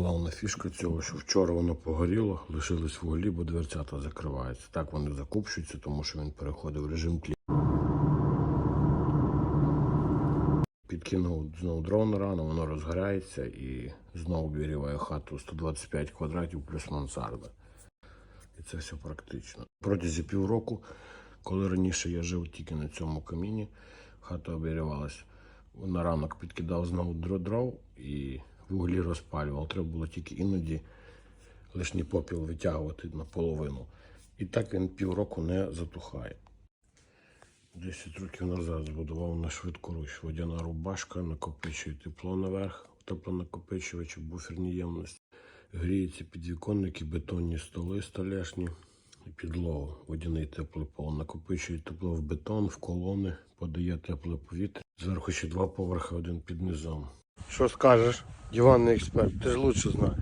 Головна фішка цього, що вчора воно погоріло, лишились вуглі, бо дверцята закриваються. Так вони закупчуються, тому що він переходив в режим тлі. Підкинув знову дрон рано, воно розгорається і знову обігріває хату 125 квадратів плюс мансарда. І це все практично. Протязі півроку, коли раніше я жив тільки на цьому каміні, хата обігрівалась. На ранок підкидав знову дро- дров і вуглі розпалював. Треба було тільки іноді лишній попіл витягувати наполовину. І так він півроку не затухає. 10 років назад збудував на швидкоруч водяна рубашка, накопичує тепло наверх, теплонакопичувачі, буферні ємності. Гріються підвіконники, бетонні столи столешні, і підлогу. Водяний теплий пол накопичує тепло в бетон, в колони, подає тепле повітря. Зверху ще два поверхи, один під низом. Що скажеш, диванний експерт, ти ж лучше знаєш.